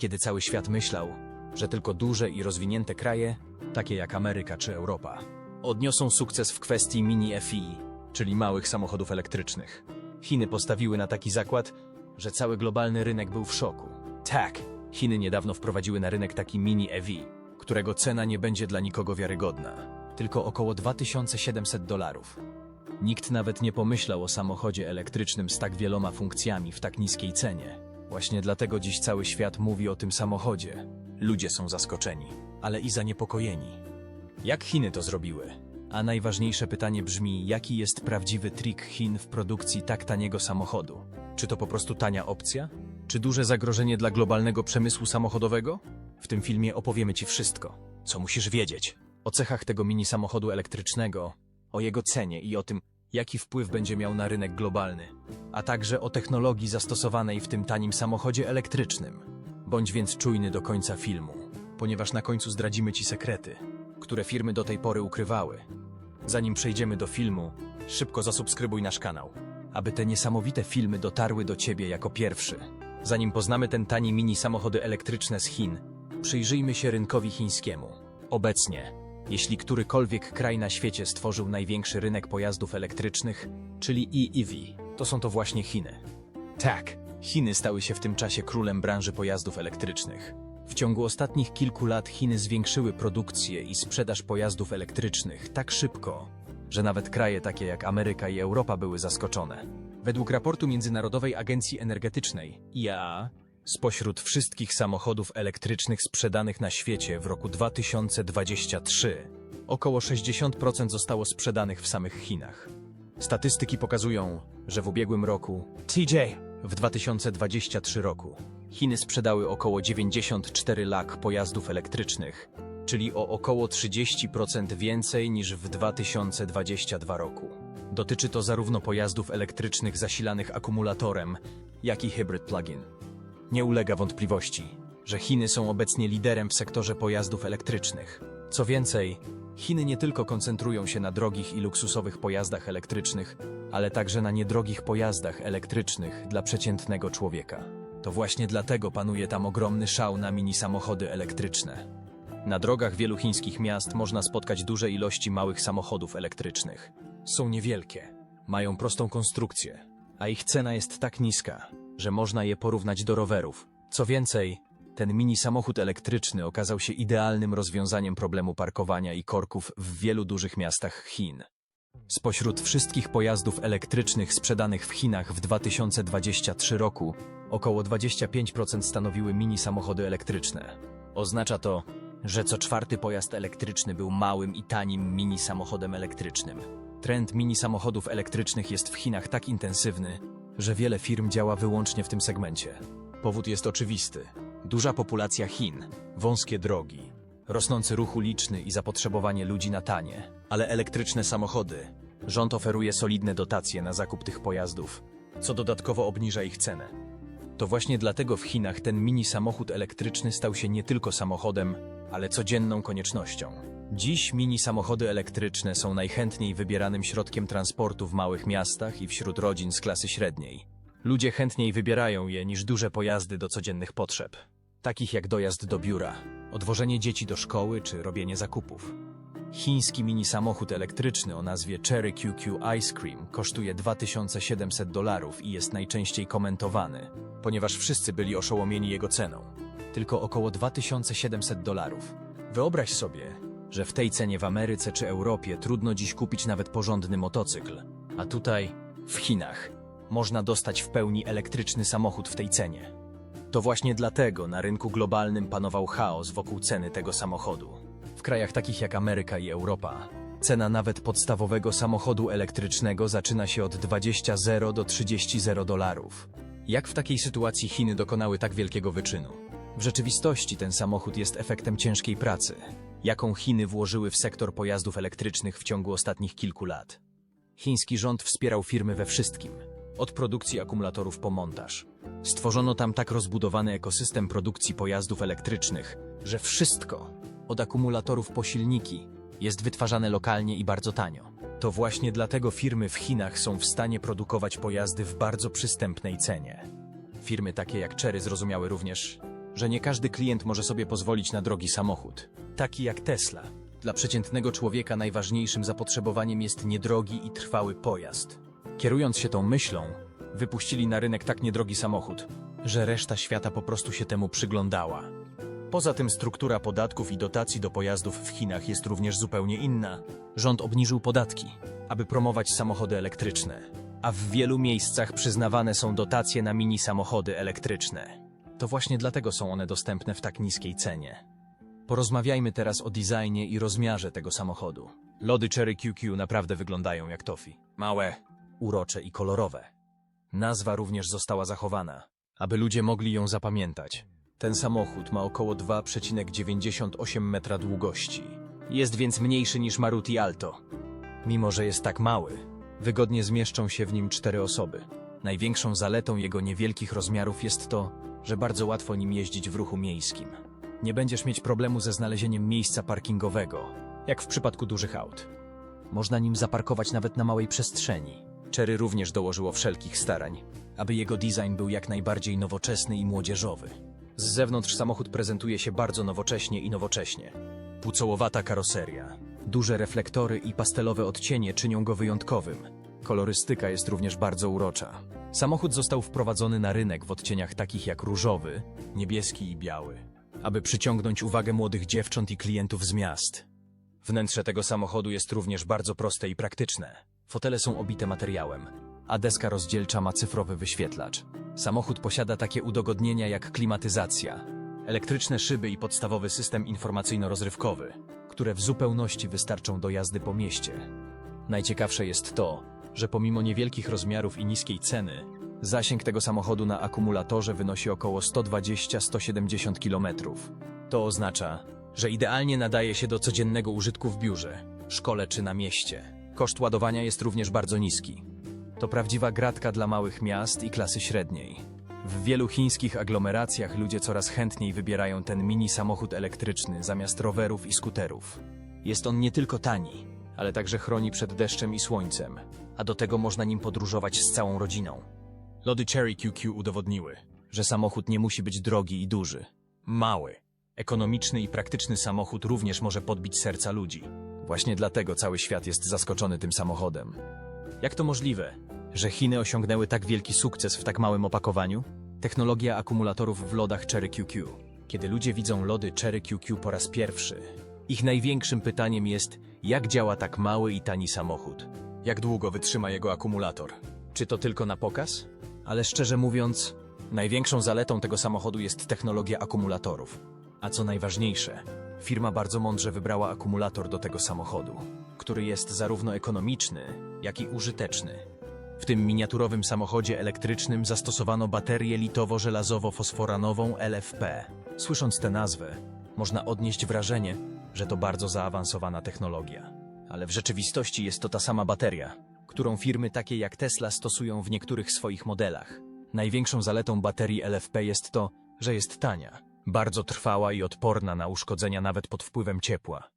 kiedy cały świat myślał, że tylko duże i rozwinięte kraje, takie jak Ameryka czy Europa, odniosą sukces w kwestii mini FI, czyli małych samochodów elektrycznych. Chiny postawiły na taki zakład, że cały globalny rynek był w szoku. Tak, Chiny niedawno wprowadziły na rynek taki mini EV, którego cena nie będzie dla nikogo wiarygodna, tylko około 2700 dolarów. Nikt nawet nie pomyślał o samochodzie elektrycznym z tak wieloma funkcjami w tak niskiej cenie. Właśnie dlatego dziś cały świat mówi o tym samochodzie. Ludzie są zaskoczeni, ale i zaniepokojeni. Jak Chiny to zrobiły? A najważniejsze pytanie brzmi, jaki jest prawdziwy trik Chin w produkcji tak taniego samochodu? Czy to po prostu tania opcja? Czy duże zagrożenie dla globalnego przemysłu samochodowego? W tym filmie opowiemy Ci wszystko, co musisz wiedzieć. O cechach tego mini samochodu elektrycznego, o jego cenie i o tym, jaki wpływ będzie miał na rynek globalny, a także o technologii zastosowanej w tym tanim samochodzie elektrycznym. Bądź więc czujny do końca filmu, ponieważ na końcu zdradzimy Ci sekrety, które firmy do tej pory ukrywały. Zanim przejdziemy do filmu, szybko zasubskrybuj nasz kanał, aby te niesamowite filmy dotarły do Ciebie jako pierwszy. Zanim poznamy ten tani mini samochody elektryczne z Chin, przyjrzyjmy się rynkowi chińskiemu. Obecnie, jeśli którykolwiek kraj na świecie stworzył największy rynek pojazdów elektrycznych, czyli EEV, to są to właśnie Chiny. Tak, Chiny stały się w tym czasie królem branży pojazdów elektrycznych. W ciągu ostatnich kilku lat Chiny zwiększyły produkcję i sprzedaż pojazdów elektrycznych tak szybko, że nawet kraje takie jak Ameryka i Europa były zaskoczone. Według raportu Międzynarodowej Agencji Energetycznej IAA, spośród wszystkich samochodów elektrycznych sprzedanych na świecie w roku 2023, około 60% zostało sprzedanych w samych Chinach. Statystyki pokazują, że w ubiegłym roku TJ w 2023 roku Chiny sprzedały około 94 lak pojazdów elektrycznych, czyli o około 30% więcej niż w 2022 roku. Dotyczy to zarówno pojazdów elektrycznych zasilanych akumulatorem, jak i hybrid plug-in. Nie ulega wątpliwości, że Chiny są obecnie liderem w sektorze pojazdów elektrycznych. Co więcej, Chiny nie tylko koncentrują się na drogich i luksusowych pojazdach elektrycznych, ale także na niedrogich pojazdach elektrycznych dla przeciętnego człowieka. To właśnie dlatego panuje tam ogromny szał na mini samochody elektryczne. Na drogach wielu chińskich miast można spotkać duże ilości małych samochodów elektrycznych. Są niewielkie, mają prostą konstrukcję, a ich cena jest tak niska, że można je porównać do rowerów. Co więcej, ten mini samochód elektryczny okazał się idealnym rozwiązaniem problemu parkowania i korków w wielu dużych miastach Chin. Spośród wszystkich pojazdów elektrycznych sprzedanych w Chinach w 2023 roku, około 25% stanowiły mini samochody elektryczne. Oznacza to, że co czwarty pojazd elektryczny był małym i tanim mini samochodem elektrycznym. Trend mini samochodów elektrycznych jest w Chinach tak intensywny, że wiele firm działa wyłącznie w tym segmencie. Powód jest oczywisty. Duża populacja Chin, wąskie drogi, rosnący ruch uliczny i zapotrzebowanie ludzi na tanie, ale elektryczne samochody. Rząd oferuje solidne dotacje na zakup tych pojazdów, co dodatkowo obniża ich cenę. To właśnie dlatego w Chinach ten mini samochód elektryczny stał się nie tylko samochodem, ale codzienną koniecznością. Dziś mini samochody elektryczne są najchętniej wybieranym środkiem transportu w małych miastach i wśród rodzin z klasy średniej. Ludzie chętniej wybierają je niż duże pojazdy do codziennych potrzeb, takich jak dojazd do biura, odwożenie dzieci do szkoły czy robienie zakupów. Chiński mini samochód elektryczny o nazwie Cherry QQ Ice Cream kosztuje 2700 dolarów i jest najczęściej komentowany, ponieważ wszyscy byli oszołomieni jego ceną. Tylko około 2700 dolarów. Wyobraź sobie, że w tej cenie w Ameryce czy Europie trudno dziś kupić nawet porządny motocykl, a tutaj, w Chinach, można dostać w pełni elektryczny samochód w tej cenie. To właśnie dlatego na rynku globalnym panował chaos wokół ceny tego samochodu. W krajach takich jak Ameryka i Europa, cena nawet podstawowego samochodu elektrycznego zaczyna się od 20 0 do 30 0 dolarów. Jak w takiej sytuacji Chiny dokonały tak wielkiego wyczynu? W rzeczywistości ten samochód jest efektem ciężkiej pracy, jaką Chiny włożyły w sektor pojazdów elektrycznych w ciągu ostatnich kilku lat. Chiński rząd wspierał firmy we wszystkim, od produkcji akumulatorów po montaż. Stworzono tam tak rozbudowany ekosystem produkcji pojazdów elektrycznych, że wszystko, od akumulatorów po silniki, jest wytwarzane lokalnie i bardzo tanio. To właśnie dlatego firmy w Chinach są w stanie produkować pojazdy w bardzo przystępnej cenie. Firmy takie jak Chery zrozumiały również, że nie każdy klient może sobie pozwolić na drogi samochód, taki jak Tesla. Dla przeciętnego człowieka najważniejszym zapotrzebowaniem jest niedrogi i trwały pojazd. Kierując się tą myślą, wypuścili na rynek tak niedrogi samochód, że reszta świata po prostu się temu przyglądała. Poza tym struktura podatków i dotacji do pojazdów w Chinach jest również zupełnie inna. Rząd obniżył podatki, aby promować samochody elektryczne, a w wielu miejscach przyznawane są dotacje na mini samochody elektryczne. To właśnie dlatego są one dostępne w tak niskiej cenie. Porozmawiajmy teraz o designie i rozmiarze tego samochodu. Lody Cherry QQ naprawdę wyglądają jak tofi. Małe, urocze i kolorowe. Nazwa również została zachowana, aby ludzie mogli ją zapamiętać. Ten samochód ma około 2,98 metra długości. Jest więc mniejszy niż Maruti Alto. Mimo, że jest tak mały, wygodnie zmieszczą się w nim cztery osoby. Największą zaletą jego niewielkich rozmiarów jest to, że bardzo łatwo nim jeździć w ruchu miejskim. Nie będziesz mieć problemu ze znalezieniem miejsca parkingowego, jak w przypadku dużych aut. Można nim zaparkować nawet na małej przestrzeni. Cherry również dołożyło wszelkich starań, aby jego design był jak najbardziej nowoczesny i młodzieżowy. Z zewnątrz samochód prezentuje się bardzo nowocześnie i nowocześnie. Pucołowata karoseria, duże reflektory i pastelowe odcienie czynią go wyjątkowym. Kolorystyka jest również bardzo urocza. Samochód został wprowadzony na rynek w odcieniach takich jak różowy, niebieski i biały, aby przyciągnąć uwagę młodych dziewcząt i klientów z miast. Wnętrze tego samochodu jest również bardzo proste i praktyczne. Fotele są obite materiałem, a deska rozdzielcza ma cyfrowy wyświetlacz. Samochód posiada takie udogodnienia jak klimatyzacja, elektryczne szyby i podstawowy system informacyjno-rozrywkowy, które w zupełności wystarczą do jazdy po mieście. Najciekawsze jest to, że pomimo niewielkich rozmiarów i niskiej ceny, zasięg tego samochodu na akumulatorze wynosi około 120-170 km. To oznacza, że idealnie nadaje się do codziennego użytku w biurze, szkole czy na mieście. Koszt ładowania jest również bardzo niski. To prawdziwa gratka dla małych miast i klasy średniej. W wielu chińskich aglomeracjach ludzie coraz chętniej wybierają ten mini samochód elektryczny zamiast rowerów i skuterów. Jest on nie tylko tani, ale także chroni przed deszczem i słońcem, a do tego można nim podróżować z całą rodziną. Lody Cherry QQ udowodniły, że samochód nie musi być drogi i duży. Mały, ekonomiczny i praktyczny samochód również może podbić serca ludzi. Właśnie dlatego cały świat jest zaskoczony tym samochodem. Jak to możliwe, że Chiny osiągnęły tak wielki sukces w tak małym opakowaniu? Technologia akumulatorów w lodach Cherry QQ. Kiedy ludzie widzą lody Cherry QQ po raz pierwszy, ich największym pytaniem jest, jak działa tak mały i tani samochód? Jak długo wytrzyma jego akumulator? Czy to tylko na pokaz? Ale szczerze mówiąc, największą zaletą tego samochodu jest technologia akumulatorów. A co najważniejsze, firma bardzo mądrze wybrała akumulator do tego samochodu, który jest zarówno ekonomiczny, jak i użyteczny. W tym miniaturowym samochodzie elektrycznym zastosowano baterię litowo-żelazowo-fosforanową LFP. Słysząc tę nazwę, można odnieść wrażenie, że to bardzo zaawansowana technologia. Ale w rzeczywistości jest to ta sama bateria, którą firmy takie jak Tesla stosują w niektórych swoich modelach. Największą zaletą baterii LFP jest to, że jest tania, bardzo trwała i odporna na uszkodzenia nawet pod wpływem ciepła.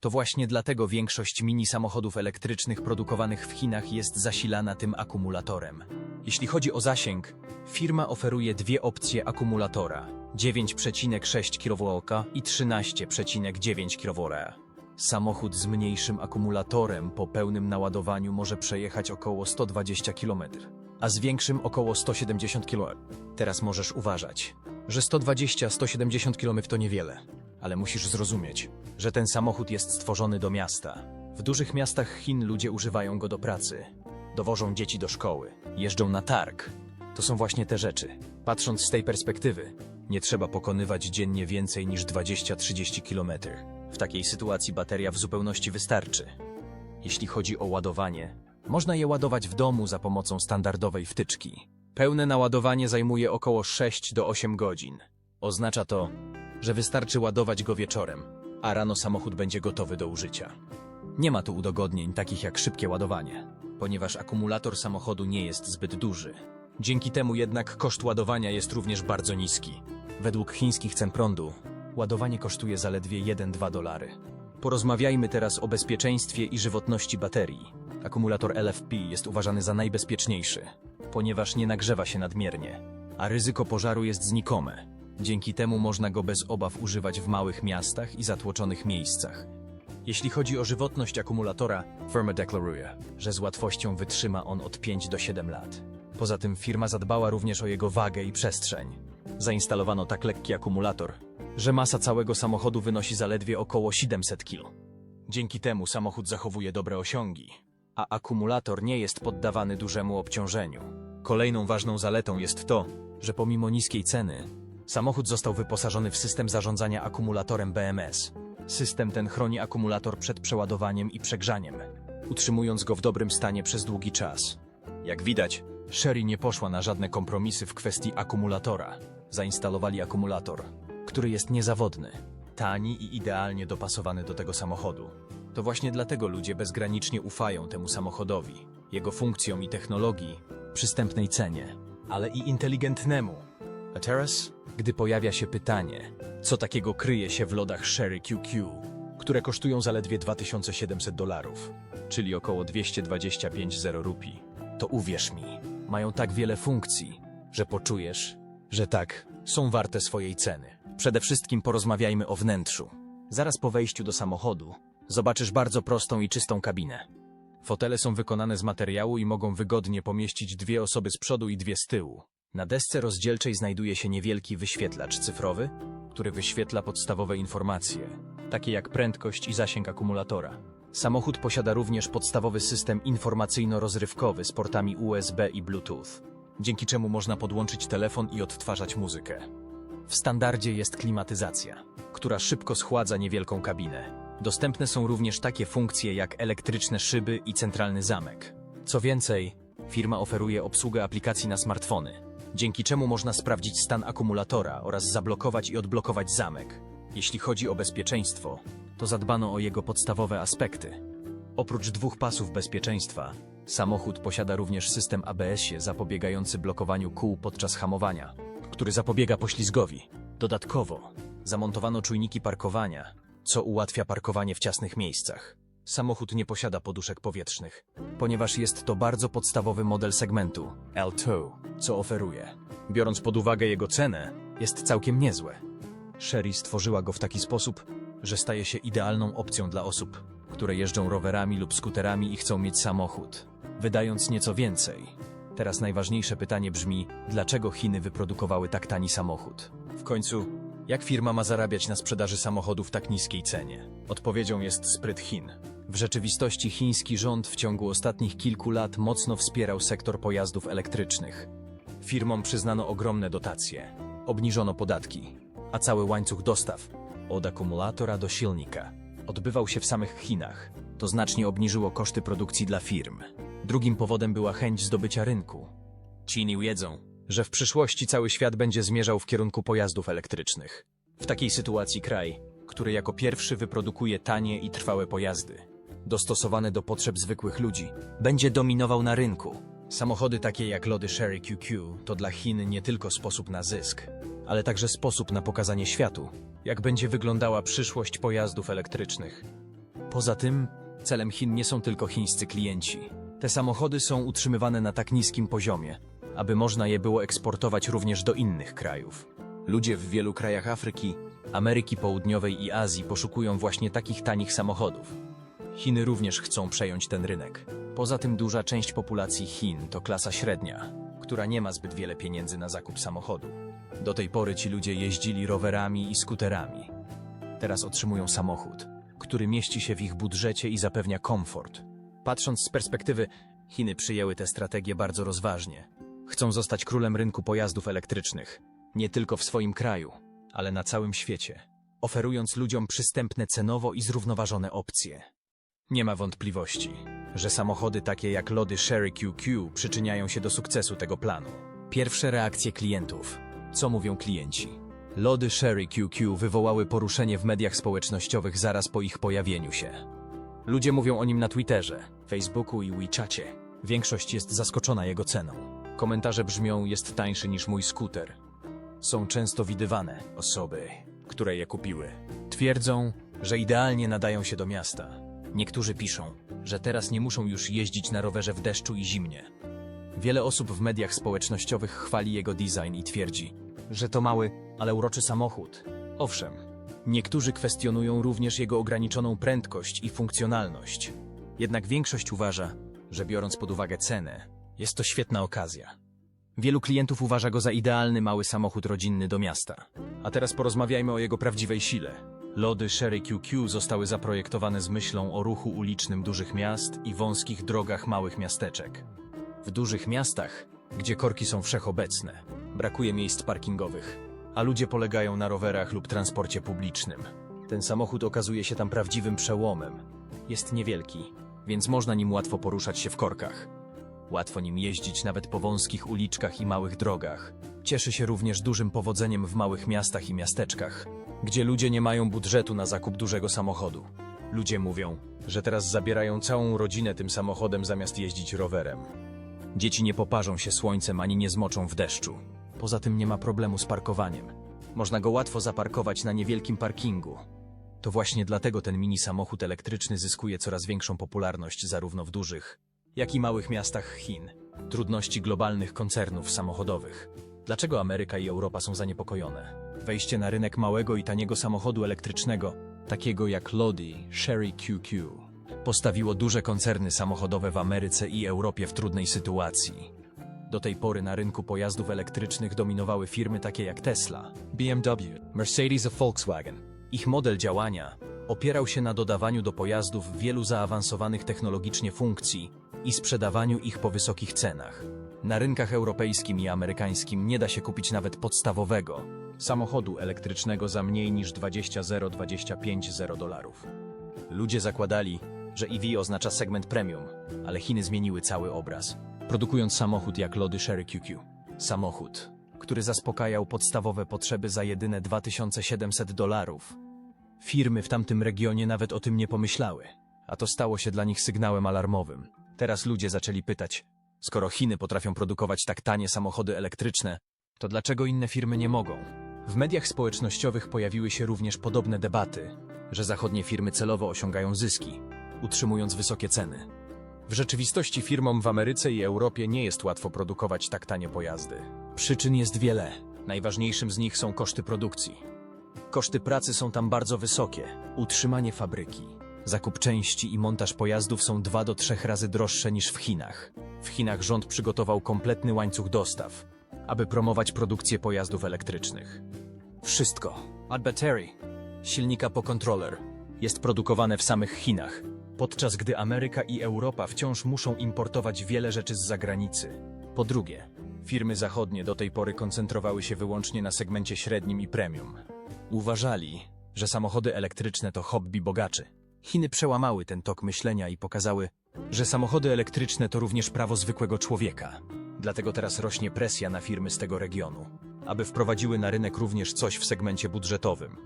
To właśnie dlatego większość mini samochodów elektrycznych produkowanych w Chinach jest zasilana tym akumulatorem. Jeśli chodzi o zasięg, firma oferuje dwie opcje akumulatora: 9,6 kW i 13,9 kW. Samochód z mniejszym akumulatorem po pełnym naładowaniu może przejechać około 120 km, a z większym około 170 km. Teraz możesz uważać, że 120-170 km to niewiele, ale musisz zrozumieć, że ten samochód jest stworzony do miasta. W dużych miastach Chin ludzie używają go do pracy. Dowożą dzieci do szkoły, jeżdżą na targ. To są właśnie te rzeczy. Patrząc z tej perspektywy, nie trzeba pokonywać dziennie więcej niż 20-30 km. W takiej sytuacji bateria w zupełności wystarczy. Jeśli chodzi o ładowanie, można je ładować w domu za pomocą standardowej wtyczki. Pełne naładowanie zajmuje około 6 do 8 godzin. Oznacza to, że wystarczy ładować go wieczorem, a rano samochód będzie gotowy do użycia. Nie ma tu udogodnień takich jak szybkie ładowanie, ponieważ akumulator samochodu nie jest zbyt duży. Dzięki temu jednak koszt ładowania jest również bardzo niski. Według chińskich cen prądu, ładowanie kosztuje zaledwie 1-2 dolary. Porozmawiajmy teraz o bezpieczeństwie i żywotności baterii. Akumulator LFP jest uważany za najbezpieczniejszy, ponieważ nie nagrzewa się nadmiernie, a ryzyko pożaru jest znikome. Dzięki temu można go bez obaw używać w małych miastach i zatłoczonych miejscach. Jeśli chodzi o żywotność akumulatora, firma deklaruje, że z łatwością wytrzyma on od 5 do 7 lat. Poza tym firma zadbała również o jego wagę i przestrzeń. Zainstalowano tak lekki akumulator, że masa całego samochodu wynosi zaledwie około 700 kg. Dzięki temu samochód zachowuje dobre osiągi, a akumulator nie jest poddawany dużemu obciążeniu. Kolejną ważną zaletą jest to, że pomimo niskiej ceny, samochód został wyposażony w system zarządzania akumulatorem BMS. System ten chroni akumulator przed przeładowaniem i przegrzaniem, utrzymując go w dobrym stanie przez długi czas. Jak widać, Sherry nie poszła na żadne kompromisy w kwestii akumulatora. Zainstalowali akumulator, który jest niezawodny, tani i idealnie dopasowany do tego samochodu. To właśnie dlatego ludzie bezgranicznie ufają temu samochodowi, jego funkcjom i technologii, przystępnej cenie, ale i inteligentnemu. A teraz, gdy pojawia się pytanie, co takiego kryje się w lodach Sherry QQ, które kosztują zaledwie 2700 dolarów, czyli około 225 zero rupii, to uwierz mi, mają tak wiele funkcji, że poczujesz, że tak, są warte swojej ceny. Przede wszystkim porozmawiajmy o wnętrzu. Zaraz po wejściu do samochodu zobaczysz bardzo prostą i czystą kabinę. Fotele są wykonane z materiału i mogą wygodnie pomieścić dwie osoby z przodu i dwie z tyłu. Na desce rozdzielczej znajduje się niewielki wyświetlacz cyfrowy, który wyświetla podstawowe informacje, takie jak prędkość i zasięg akumulatora. Samochód posiada również podstawowy system informacyjno-rozrywkowy z portami USB i Bluetooth, dzięki czemu można podłączyć telefon i odtwarzać muzykę. W standardzie jest klimatyzacja, która szybko schładza niewielką kabinę. Dostępne są również takie funkcje jak elektryczne szyby i centralny zamek. Co więcej, firma oferuje obsługę aplikacji na smartfony, dzięki czemu można sprawdzić stan akumulatora oraz zablokować i odblokować zamek. Jeśli chodzi o bezpieczeństwo, to zadbano o jego podstawowe aspekty. Oprócz dwóch pasów bezpieczeństwa, samochód posiada również system ABS-ie zapobiegający blokowaniu kół podczas hamowania, który zapobiega poślizgowi. Dodatkowo zamontowano czujniki parkowania, co ułatwia parkowanie w ciasnych miejscach. Samochód nie posiada poduszek powietrznych, ponieważ jest to bardzo podstawowy model segmentu L2, co oferuje. Biorąc pod uwagę jego cenę, jest całkiem niezłe. Sherry stworzyła go w taki sposób, że staje się idealną opcją dla osób, które jeżdżą rowerami lub skuterami i chcą mieć samochód, wydając nieco więcej. Teraz najważniejsze pytanie brzmi, dlaczego Chiny wyprodukowały tak tani samochód? W końcu, jak firma ma zarabiać na sprzedaży samochodów w tak niskiej cenie? Odpowiedzią jest spryt Chin. W rzeczywistości chiński rząd w ciągu ostatnich kilku lat mocno wspierał sektor pojazdów elektrycznych. Firmom przyznano ogromne dotacje, obniżono podatki, a cały łańcuch dostaw, od akumulatora do silnika, odbywał się w samych Chinach. To znacznie obniżyło koszty produkcji dla firm. Drugim powodem była chęć zdobycia rynku. Chiny wiedzą, że w przyszłości cały świat będzie zmierzał w kierunku pojazdów elektrycznych. W takiej sytuacji kraj, który jako pierwszy wyprodukuje tanie i trwałe pojazdy, dostosowane do potrzeb zwykłych ludzi, będzie dominował na rynku. Samochody takie jak lody Sherry QQ to dla Chin nie tylko sposób na zysk, ale także sposób na pokazanie światu, jak będzie wyglądała przyszłość pojazdów elektrycznych. Poza tym, celem Chin nie są tylko chińscy klienci. Te samochody są utrzymywane na tak niskim poziomie, aby można je było eksportować również do innych krajów. Ludzie w wielu krajach Afryki, Ameryki Południowej i Azji poszukują właśnie takich tanich samochodów. Chiny również chcą przejąć ten rynek. Poza tym duża część populacji Chin to klasa średnia, która nie ma zbyt wiele pieniędzy na zakup samochodu. Do tej pory ci ludzie jeździli rowerami i skuterami. Teraz otrzymują samochód, który mieści się w ich budżecie i zapewnia komfort. Patrząc z perspektywy, Chiny przyjęły tę strategię bardzo rozważnie. Chcą zostać królem rynku pojazdów elektrycznych, nie tylko w swoim kraju, ale na całym świecie, oferując ludziom przystępne cenowo i zrównoważone opcje. Nie ma wątpliwości, że samochody takie jak lody Sherry QQ przyczyniają się do sukcesu tego planu. Pierwsze reakcje klientów. Co mówią klienci? Lody Sherry QQ wywołały poruszenie w mediach społecznościowych zaraz po ich pojawieniu się. Ludzie mówią o nim na Twitterze, Facebooku i WeChacie. Większość jest zaskoczona jego ceną. Komentarze brzmią: Jest tańszy niż mój skuter. Są często widywane osoby, które je kupiły. Twierdzą, że idealnie nadają się do miasta. Niektórzy piszą, że teraz nie muszą już jeździć na rowerze w deszczu i zimnie. Wiele osób w mediach społecznościowych chwali jego design i twierdzi, że to mały, ale uroczy samochód. Owszem, niektórzy kwestionują również jego ograniczoną prędkość i funkcjonalność. Jednak większość uważa, że biorąc pod uwagę cenę, jest to świetna okazja. Wielu klientów uważa go za idealny mały samochód rodzinny do miasta. A teraz porozmawiajmy o jego prawdziwej sile. Lody Sherry QQ zostały zaprojektowane z myślą o ruchu ulicznym dużych miast i wąskich drogach małych miasteczek. W dużych miastach, gdzie korki są wszechobecne, brakuje miejsc parkingowych, a ludzie polegają na rowerach lub transporcie publicznym. Ten samochód okazuje się tam prawdziwym przełomem. Jest niewielki, więc można nim łatwo poruszać się w korkach. Łatwo nim jeździć nawet po wąskich uliczkach i małych drogach. Cieszy się również dużym powodzeniem w małych miastach i miasteczkach, gdzie ludzie nie mają budżetu na zakup dużego samochodu. Ludzie mówią, że teraz zabierają całą rodzinę tym samochodem zamiast jeździć rowerem. Dzieci nie poparzą się słońcem ani nie zmoczą w deszczu. Poza tym nie ma problemu z parkowaniem. Można go łatwo zaparkować na niewielkim parkingu. To właśnie dlatego ten mini samochód elektryczny zyskuje coraz większą popularność zarówno w dużych, jak i małych miastach Chin. Trudności globalnych koncernów samochodowych. Dlaczego Ameryka i Europa są zaniepokojone? Wejście na rynek małego i taniego samochodu elektrycznego, takiego jak Lodi, Sherry QQ, postawiło duże koncerny samochodowe w Ameryce i Europie w trudnej sytuacji. Do tej pory na rynku pojazdów elektrycznych dominowały firmy takie jak Tesla, BMW, Mercedes a Volkswagen. Ich model działania opierał się na dodawaniu do pojazdów wielu zaawansowanych technologicznie funkcji i sprzedawaniu ich po wysokich cenach. Na rynkach europejskim i amerykańskim nie da się kupić nawet podstawowego samochodu elektrycznego za mniej niż 20-25 dolarów. Ludzie zakładali, że EV oznacza segment premium, ale Chiny zmieniły cały obraz, produkując samochód jak lody Sherry QQ. Samochód, który zaspokajał podstawowe potrzeby za jedyne 2700 dolarów. Firmy w tamtym regionie nawet o tym nie pomyślały, a to stało się dla nich sygnałem alarmowym. Teraz ludzie zaczęli pytać, skoro Chiny potrafią produkować tak tanie samochody elektryczne, to dlaczego inne firmy nie mogą? W mediach społecznościowych pojawiły się również podobne debaty, że zachodnie firmy celowo osiągają zyski, utrzymując wysokie ceny. W rzeczywistości firmom w Ameryce i Europie nie jest łatwo produkować tak tanie pojazdy. Przyczyn jest wiele. Najważniejszym z nich są koszty produkcji. Koszty pracy są tam bardzo wysokie. Utrzymanie fabryki, zakup części i montaż pojazdów są dwa do trzech razy droższe niż w Chinach. W Chinach rząd przygotował kompletny łańcuch dostaw, aby promować produkcję pojazdów elektrycznych. Wszystko, od baterii, silnika po kontroler, jest produkowane w samych Chinach, podczas gdy Ameryka i Europa wciąż muszą importować wiele rzeczy z zagranicy. Po drugie, firmy zachodnie do tej pory koncentrowały się wyłącznie na segmencie średnim i premium. Uważali, że samochody elektryczne to hobby bogaczy. Chiny przełamały ten tok myślenia i pokazały, że samochody elektryczne to również prawo zwykłego człowieka. Dlatego teraz rośnie presja na firmy z tego regionu, aby wprowadziły na rynek również coś w segmencie budżetowym.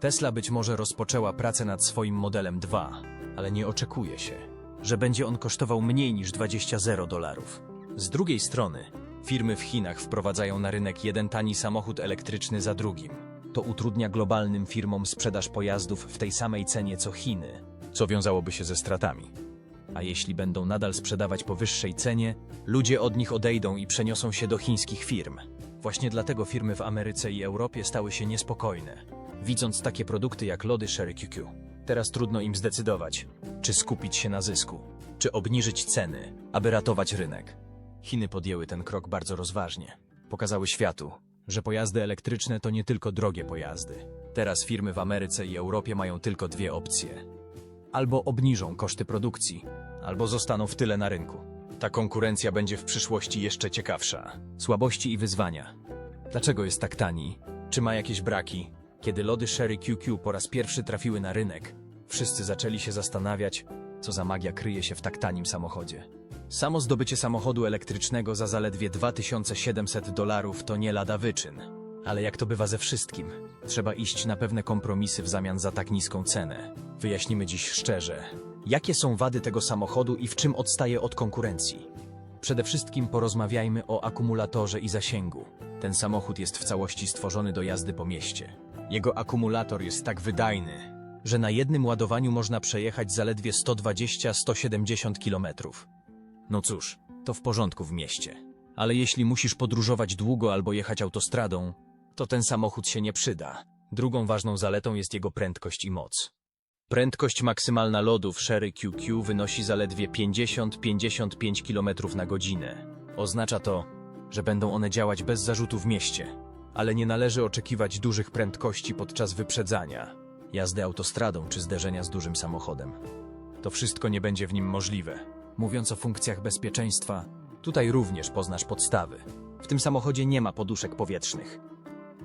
Tesla być może rozpoczęła pracę nad swoim modelem 2, ale nie oczekuje się, że będzie on kosztował mniej niż 20 zero dolarów. Z drugiej strony, firmy w Chinach wprowadzają na rynek jeden tani samochód elektryczny za drugim. To utrudnia globalnym firmom sprzedaż pojazdów w tej samej cenie co Chiny, co wiązałoby się ze stratami. A jeśli będą nadal sprzedawać po wyższej cenie, ludzie od nich odejdą i przeniosą się do chińskich firm. Właśnie dlatego firmy w Ameryce i Europie stały się niespokojne, widząc takie produkty jak lody Sherry QQ. Teraz trudno im zdecydować, czy skupić się na zysku, czy obniżyć ceny, aby ratować rynek. Chiny podjęły ten krok bardzo rozważnie. Pokazały światu, że pojazdy elektryczne to nie tylko drogie pojazdy. Teraz firmy w Ameryce i Europie mają tylko dwie opcje albo obniżą koszty produkcji, albo zostaną w tyle na rynku. Ta konkurencja będzie w przyszłości jeszcze ciekawsza. Słabości i wyzwania. Dlaczego jest tak tani? Czy ma jakieś braki? Kiedy lody Sherry QQ po raz pierwszy trafiły na rynek, wszyscy zaczęli się zastanawiać, co za magia kryje się w tak tanim samochodzie. Samo zdobycie samochodu elektrycznego za zaledwie 2700 dolarów to nie lada wyczyn. Ale jak to bywa ze wszystkim, trzeba iść na pewne kompromisy w zamian za tak niską cenę. Wyjaśnimy dziś szczerze, jakie są wady tego samochodu i w czym odstaje od konkurencji. Przede wszystkim porozmawiajmy o akumulatorze i zasięgu. Ten samochód jest w całości stworzony do jazdy po mieście. Jego akumulator jest tak wydajny, że na jednym ładowaniu można przejechać zaledwie 120-170 km. No cóż, to w porządku w mieście. Ale jeśli musisz podróżować długo albo jechać autostradą, to ten samochód się nie przyda. Drugą ważną zaletą jest jego prędkość i moc. Prędkość maksymalna lodów Sherry QQ wynosi zaledwie 50-55 km na godzinę. Oznacza to, że będą one działać bez zarzutu w mieście, ale nie należy oczekiwać dużych prędkości podczas wyprzedzania, jazdy autostradą czy zderzenia z dużym samochodem. To wszystko nie będzie w nim możliwe. Mówiąc o funkcjach bezpieczeństwa, tutaj również poznasz podstawy. W tym samochodzie nie ma poduszek powietrznych.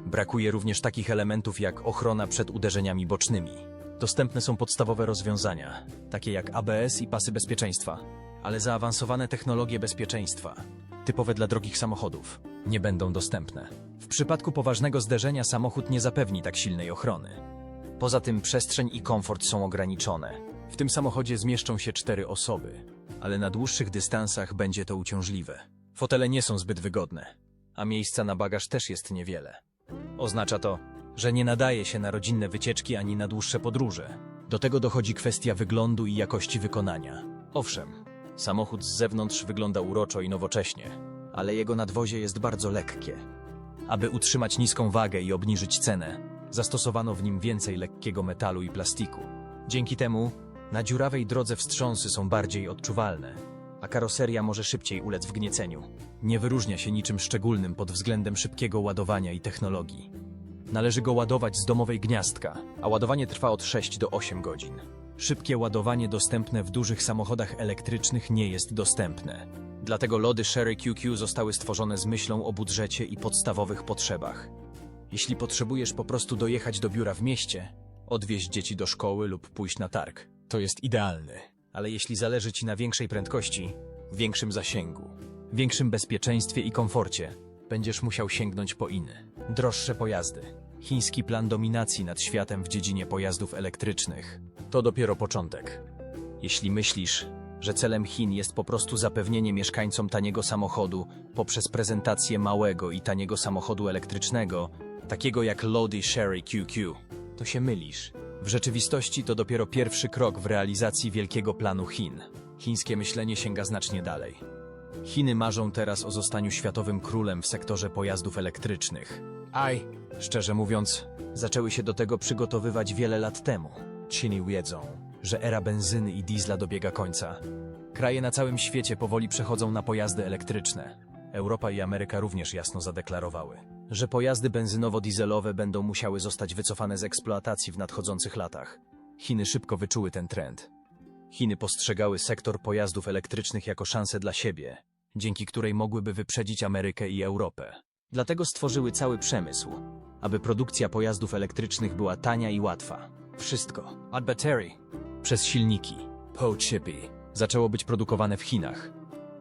Brakuje również takich elementów jak ochrona przed uderzeniami bocznymi. Dostępne są podstawowe rozwiązania, takie jak ABS i pasy bezpieczeństwa, ale zaawansowane technologie bezpieczeństwa, typowe dla drogich samochodów, nie będą dostępne. W przypadku poważnego zderzenia samochód nie zapewni tak silnej ochrony. Poza tym przestrzeń i komfort są ograniczone. W tym samochodzie zmieszczą się cztery osoby, ale na dłuższych dystansach będzie to uciążliwe. Fotele nie są zbyt wygodne, a miejsca na bagaż też jest niewiele. Oznacza to, że nie nadaje się na rodzinne wycieczki ani na dłuższe podróże. Do tego dochodzi kwestia wyglądu i jakości wykonania. Owszem, samochód z zewnątrz wygląda uroczo i nowocześnie, ale jego nadwozie jest bardzo lekkie. Aby utrzymać niską wagę i obniżyć cenę, zastosowano w nim więcej lekkiego metalu i plastiku. Dzięki temu na dziurawej drodze wstrząsy są bardziej odczuwalne, a karoseria może szybciej ulec wgnieceniu. Nie wyróżnia się niczym szczególnym pod względem szybkiego ładowania i technologii. Należy go ładować z domowej gniazdka, a ładowanie trwa od 6 do 8 godzin. Szybkie ładowanie dostępne w dużych samochodach elektrycznych nie jest dostępne. Dlatego lody Sherry QQ zostały stworzone z myślą o budżecie i podstawowych potrzebach. Jeśli potrzebujesz po prostu dojechać do biura w mieście, odwieźć dzieci do szkoły lub pójść na targ, to jest idealny. Ale jeśli zależy Ci na większej prędkości, większym zasięgu, większym bezpieczeństwie i komforcie, będziesz musiał sięgnąć po inny, droższe pojazdy. Chiński plan dominacji nad światem w dziedzinie pojazdów elektrycznych to dopiero początek. Jeśli myślisz, że celem Chin jest po prostu zapewnienie mieszkańcom taniego samochodu poprzez prezentację małego i taniego samochodu elektrycznego, takiego jak Lodi Sherry QQ, to się mylisz. W rzeczywistości to dopiero pierwszy krok w realizacji wielkiego planu Chin. Chińskie myślenie sięga znacznie dalej. Chiny marzą teraz o zostaniu światowym królem w sektorze pojazdów elektrycznych. Aj, szczerze mówiąc, zaczęły się do tego przygotowywać wiele lat temu. Chiny wiedzą, że era benzyny i diesla dobiega końca. Kraje na całym świecie powoli przechodzą na pojazdy elektryczne. Europa i Ameryka również jasno zadeklarowały, że pojazdy benzynowo-dieselowe będą musiały zostać wycofane z eksploatacji w nadchodzących latach. Chiny szybko wyczuły ten trend. Chiny postrzegały sektor pojazdów elektrycznych jako szansę dla siebie, dzięki której mogłyby wyprzedzić Amerykę i Europę. Dlatego stworzyły cały przemysł, aby produkcja pojazdów elektrycznych była tania i łatwa. Wszystko, od baterii, przez silniki, po chipy, zaczęło być produkowane w Chinach.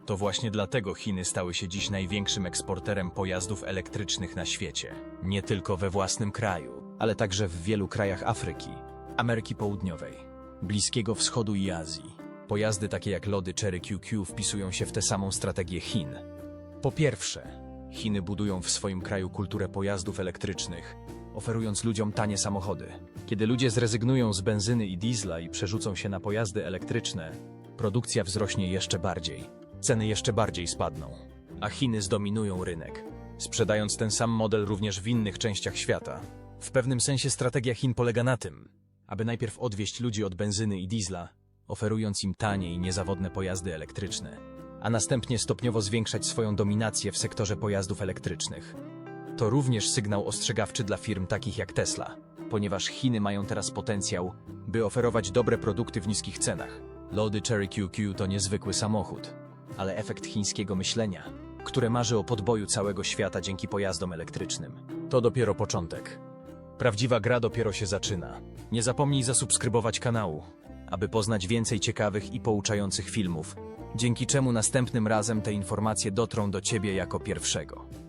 To właśnie dlatego Chiny stały się dziś największym eksporterem pojazdów elektrycznych na świecie. Nie tylko we własnym kraju, ale także w wielu krajach Afryki, Ameryki Południowej, Bliskiego Wschodu i Azji. Pojazdy takie jak lody Cherry QQ wpisują się w tę samą strategię Chin. Po pierwsze, Chiny budują w swoim kraju kulturę pojazdów elektrycznych, oferując ludziom tanie samochody. Kiedy ludzie zrezygnują z benzyny i diesla i przerzucą się na pojazdy elektryczne, produkcja wzrośnie jeszcze bardziej, ceny jeszcze bardziej spadną, a Chiny zdominują rynek, sprzedając ten sam model również w innych częściach świata. W pewnym sensie strategia Chin polega na tym, aby najpierw odwieść ludzi od benzyny i diesla, oferując im tanie i niezawodne pojazdy elektryczne, a następnie stopniowo zwiększać swoją dominację w sektorze pojazdów elektrycznych. To również sygnał ostrzegawczy dla firm takich jak Tesla, ponieważ Chiny mają teraz potencjał, by oferować dobre produkty w niskich cenach. Lody Cherry QQ to niezwykły samochód, ale efekt chińskiego myślenia, które marzy o podboju całego świata dzięki pojazdom elektrycznym. To dopiero początek. Prawdziwa gra dopiero się zaczyna. Nie zapomnij zasubskrybować kanału, aby poznać więcej ciekawych i pouczających filmów, dzięki czemu następnym razem te informacje dotrą do Ciebie jako pierwszego.